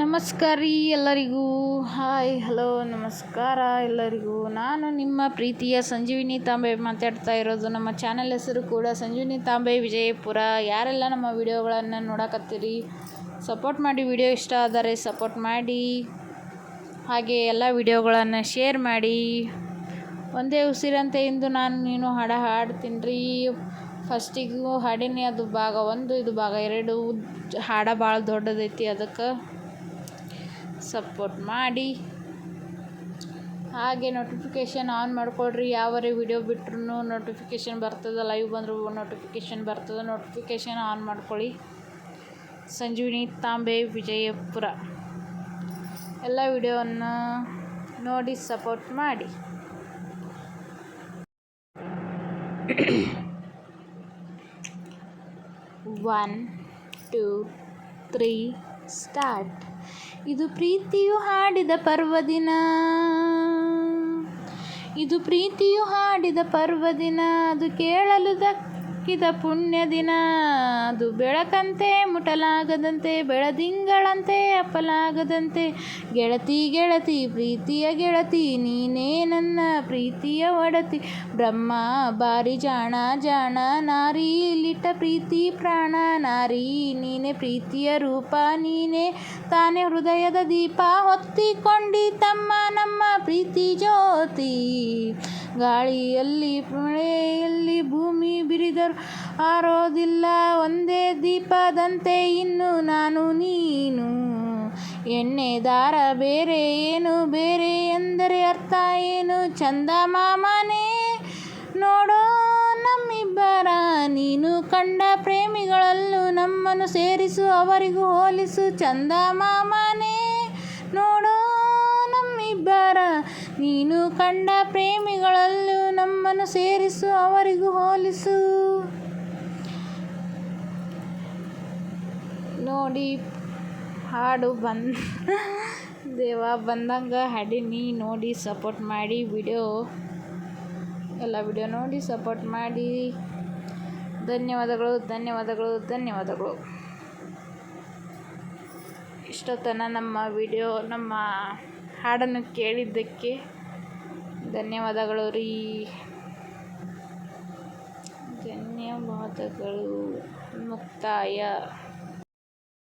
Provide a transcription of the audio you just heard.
ನಮಸ್ಕಾರ ರೀ ಎಲ್ಲರಿಗೂ. ಹಾಯ್ ಹಲೋ ನಮಸ್ಕಾರ ಎಲ್ಲರಿಗೂ. ನಾನು ನಿಮ್ಮ ಪ್ರೀತಿಯ ಸಂಜೀವಿನಿ ತಾಂಬೆ ಮಾತಾಡ್ತಾ ಇರೋದು. ನಮ್ಮ ಚಾನೆಲ್ ಹೆಸರು ಕೂಡ ಸಂಜೀವಿನಿ ತಾಂಬೆ ವಿಜಯಪುರ. ಯಾರೆಲ್ಲ ನಮ್ಮ ವಿಡಿಯೋಗಳನ್ನು ನೋಡಕತ್ತೀರಿ ಸಪೋರ್ಟ್ ಮಾಡಿ ವಿಡಿಯೋ ಇಷ್ಟ ಆದರೆ ಸಪೋರ್ಟ್ ಮಾಡಿ. ಹಾಗೆ ಎಲ್ಲ ವಿಡಿಯೋಗಳನ್ನು ಶೇರ್ ಮಾಡಿ. ಒಂದೇ ಉಸಿರಂತೆ ಇಂದು ನಾನು ನೀನು ಹಾಡ ಹಾಡ್ತೀನಿ ರೀ ಫಸ್ಟಿಗೂ ಹಾಡಿನ ಅದು ಭಾಗ ಒಂದು, ಇದು ಭಾಗ ಎರಡು. ಹಾಡ ಭಾಳ ದೊಡ್ಡದೈತಿ ಅದಕ್ಕೆ. ಸಪೋರ್ಟ್ ಮಾಡಿ. ಹಾಗೆ ನೋಟಿಫಿಕೇಷನ್ ಆನ್ ಮಾಡ್ಕೊಳ್ರಿ. ಯಾವರೇ ವಿಡಿಯೋ ಬಿಟ್ರು ನೋಟಿಫಿಕೇಷನ್ ಬರ್ತದೆ ಲೈವ್ ಬಂದರೂ ನೋಟಿಫಿಕೇಷನ್ ಬರ್ತದೆ ನೋಟಿಫಿಕೇಷನ್ ಆನ್ ಮಾಡ್ಕೊಳ್ಳಿ. ಸಂಜೀವಿನಿ ತಾಂಬೆ, ವಿಜಯಪುರ. ಎಲ್ಲ ವಿಡಿಯೋವನ್ನು ನೋಡಿ ಸಪೋರ್ಟ್ ಮಾಡಿ. ಒನ್ ಟೂ ತ್ರೀ ಸ್ಟಾರ್ಟ್ ಇದು ಪ್ರೀತಿಯು ಹಾಡಿದ ಪರ್ವದಿನ. ಇದು ಪ್ರೀತಿಯು ಹಾಡಿದ ಪರ್ವದಿನ. ಅದು ಕೇಳಲು ದಕ್ಕಿದ ಪುಣ್ಯ ದಿನ ಅದು ಬೆಳಕಂತೆ ಮುಟಲಾಗದಂತೆ, ಬೆಳದಿಂಗಳಂತೆ ಅಪ್ಪಲಾಗದಂತೆ. ಗೆಳತಿ ಗೆಳತಿ, ಪ್ರೀತಿಯ ಗೆಳತಿ, ನೀನೇ ನನ್ನ ಪ್ರೀತಿಯ ಒಡತಿ. ಬ್ರಹ್ಮ, ಬಾರಿ ಜಾಣ ಜಾಣ, ನಾರಿ ಲಿಟ್ಟ ಪ್ರೀತಿ, ಪ್ರಾಣ, ನಾರಿ, ನೀನೆ ಪ್ರೀತಿಯ ರೂಪ, ನೀನೆ ತಾನೇ ಹೃದಯದ ದೀಪ. ಹೊತ್ತಿಕೊಂಡಿ ತಮ್ಮ ನಮ್ಮ ಪ್ರೀತಿ ಜ್ಯೋತಿ. ಗಾಳಿಯಲ್ಲಿ ಮಳೆಯಲ್ಲಿ ಭೂಮಿ ಬಿರಿದರು ಆರೋದಿಲ್ಲ, ಒಂದೇ ದೀಪದಂತೆ ಇನ್ನು ನಾನು ನೀನು. ಎಣ್ಣೆ ದಾರ ಬೇರೆ, ಏನು ಬೇರೆ ಎಂದರೆ ಅರ್ಥ ಏನು? ಚಂದ ಮಾಮನೇ, ನೋಡೋ ನಮ್ಮಿಬ್ಬರ. ನೀನು ಕಂಡ ಪ್ರೇಮಿಗಳಲ್ಲೂ ನಮ್ಮನ್ನು ಸೇರಿಸು, ಅವರಿಗೂ ಹೋಲಿಸು. ಚಂದ ಮಾಮನೇ, ನೋಡೋ ನೀನು ಕಂಡ ಪ್ರೇಮಿಗಳಲ್ಲೂ ನಮ್ಮನ್ನು ಸೇರಿಸು, ಅವರಿಗೂ ಹೋಲಿಸು. ನೋಡಿ, ಹಾಡು ಬಂದ, ದೇವ ಬಂದಂಗೆ ಹಾಡಿನಿ. ನೋಡಿ ಸಪೋರ್ಟ್ ಮಾಡಿ ವಿಡಿಯೋ ಎಲ್ಲ ವಿಡಿಯೋ ನೋಡಿ ಸಪೋರ್ಟ್ ಮಾಡಿ. ಧನ್ಯವಾದಗಳು ಧನ್ಯವಾದಗಳು ಧನ್ಯವಾದಗಳು. ಇಷ್ಟೊತ್ತನ ನಮ್ಮ ವಿಡಿಯೋ ನಮ್ಮ ಹಾಡನ್ನು ಕೇಳಿದ್ದಕ್ಕೆ ಧನ್ಯವಾದಗಳು ರೀ. ಧನ್ಯವಾದಗಳು ಮುಕ್ತಾಯ.